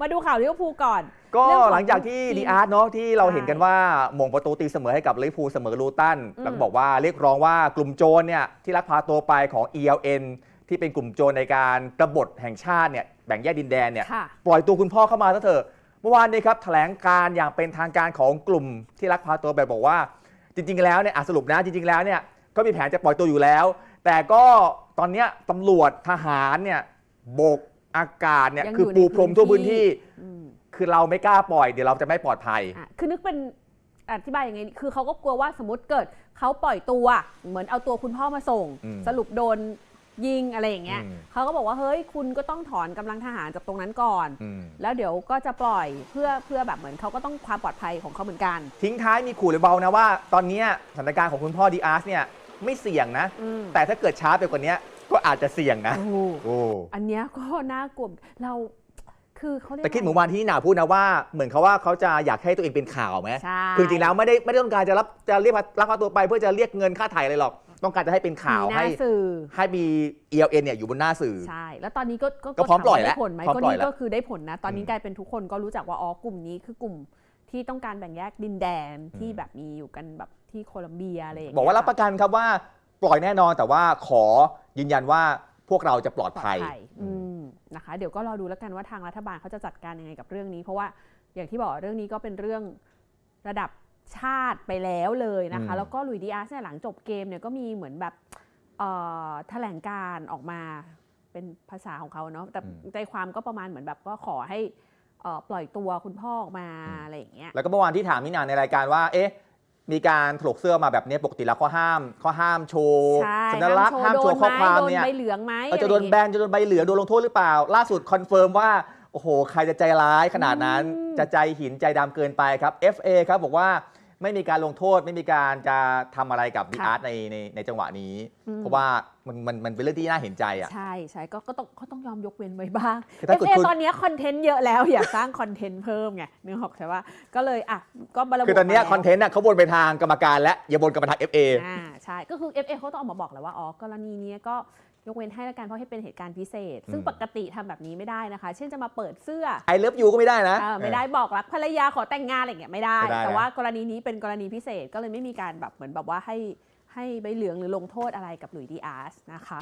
มาดูข่าวลิเวอร์พูลก่อน ก็เรื่องของหลังจากที่ทีมดีอาร์ตเนาะที่เราเห็นกันใช่ว่าหม่งประตูตีเสมอให้กับลิเวอร์พูลเสมอลูตันอืมแล้วก็บอกว่าเรียกร้องว่ากลุ่มโจรเนี่ยที่ลักพาตัวไปของ ELN ที่เป็นกลุ่มโจรในการกบฏแห่งชาติเนี่ยแบ่งแยกดินแดนเนี่ยค่ะปล่อยตัวคุณพ่อเข้ามาซะเถอะเมื่อวานนี้ครับแถลงการอย่างเป็นทางการของกลุ่มที่ลักพาตัวไปบอกว่า จริง ๆ แล้วเนี่ยอะสรุปนะจริง ๆ แล้วเนี่ยก็มีแผนจะปล่อยตัวอยู่แล้ว แต่ก็ตอนเนี้ยตำรวจทหารเนี่ยโบก อากาศเนี่ยยังคืออยู่ใน ปูพรมทั่วพื้พื้นนที่ที่ อืมคือเราไม่กล้าปล่อยเดี๋ยวเราจะไม่ปลอดภัย อะคือนึกเป็นอธิบายยังไง คือเขาก็กลัวว่าสมมติเกิดเขาปล่อยตัว เหมือนเอาตัวคุณพ่อมาส่ง อืมสรุปโดนยิงอะไรอย่างเงี้ยอืม เขาก็บอกว่าเฮ้ยคุณก็ต้องถอนกำลังทหารจากตรงนั้นก่อน อืมแล้วเดี๋ยวก็จะปล่อยเพื่อเพื่อแบบเหมือนเขาก็ต้องความปลอดภัยของเขาเหมือนกัน ทิ้งท้ายมีขู่เลยเบานะว่า ตอนเนี้ยสถานการณ์ของคุณพ่อดีอาร์สเนี่ยไม่เสี่ยงนะ อืมแต่ถ้าเกิดช้าไปกว่านี้ ก็อาจจะเสี่ยงนะ โอ้โหโอ้ อันเนี้ยก็น่ากลัวเราคือเขาเรียกแต่คิดเหมือนว่าวันที่หนาพูดนะว่า เหมือนเขาว่าเขาจะอยากให้ตัวเองเป็นข่าวไหม ใช่คือจริงๆแล้วไม่ได้ไม่ได้ต้องการจะรับจะเรียกมารับพาตัวไปเพื่อจะเรียกเงินค่าไถ่อะไรหรอก ต้องการจะให้เป็นข่าวมีหน้ให้สื่อ ให้มี ELN เนี่ยอยู่บนหน้าสื่อ ใช่ แล้วตอนนี้ก็ก็พร้อมปล่อยแล้วถาาได้ผลไหมพร้อมก็ปล่อยนี่แล้วก็คือได้ผลนะ ตอนนี้อืมกลายเป็นทุกคนก็รู้จักว่าอ๋อกลุ่มนี้คือกลุ่มที่ต้องการแบ่งแยกดินแดนที่อืม แบบมีอยู่กันแบบที่โคลัมเบียอะไรอย่างบเงี้ยอกว่ารับประกันครับว่าปล่อยแน่นอนแต่ว่าขอ ยืนยันว่าพวกเราจะปลอดปลอดภัยภัยอืมนะคะ เดี๋ยวก็รอดูแล้วกันว่าทางรัฐบาลเขาจะจัดการยังไงกับเรื่องนี้ เพราะว่าอย่างที่บอกเรื่องนี้ก็เป็นเรื่องระดับชาติไปแล้วเลยนะคะอืมแล้วก็ลุยดีอาร์สเนี่ยหลังจบเกมเนี่ยก็มีเหมือนแบบเอ่อแถลงการออกมาเป็นภาษาของเขาเนาะแต่ใจความก็ประมาณเหมือนแบบก็ขอให้เอ่อปล่อยตัวคุณพ่อออกมาอะไรอย่างเงี้ยแล้วก็เมื่อวานที่ถามนินานในรายการว่าเอ๊ะ มีการถลกเสื้อมาแบบนี้ปกติแล้วข้อห้าม ข้อห้ามโชว์ใช่สัญลักษณ์ห้ามโชว์ข้อความเนี่ยโดนใบเหลืองไหมเออจะโดนแบนจะโดนใบเหลืองโดนลงโทษหรือเปล่า ล่าสุดคอนเฟิร์มว่าโอ้โหใครจะใจร้ายขนาดนั้นจะใจหินใจดำเกินไปครับ FA ครับบอกว่าไม่มีการลงโทษไม่มีการจะทำอะไรกับดีอาร์ตในในในจังหวะนี้อืม เพราะว่ามันมันมันเป็นเรื่องที่น่าเห็นใจอะ ใช่ใช่ก็ก็ต้องก็ต้องยอมยกเว้นไว้บ้างคือถ้าเกิด FA คุณ ตอนนี้คอนเทนต์เยอะแล้วอยากสร้างคอนเทนต์เพิ่มไงนึกออกใช่ปะก็เลยอะก็บรรคือตอนเนี้ยมาแล้วคอนเทนต์น่ะเขาวนไปทางกรรมการและอย่าวนกลับมาทาง FA อ่าใช่ก็คือ FA เขาต้องออกมาบอกแล้วว่าอ๋อกรณีนี้ก็ยกเว้นให้ละกันเพราะให้เป็นเหตุการณ์พิเศษ ซึ่งอืมปกติทำแบบนี้ไม่ได้นะคะ เช่นจะมาเปิดเสื้อ ไอเลิฟยูก็ไม่ได้นะ เออไม่ได้บอกรักภรรยาขอแต่งงานอะไรอย่างเงี้ยไม่ได้ ไม่ได้นะ แต่ว่ากรณีนี้เป็นกรณีพิเศษก็เลยไม่มีการแบบเหมือนแบบว่าให้ ให้ใบเหลืองหรือลงโทษอะไรกับหลุยดีอาสนะคะ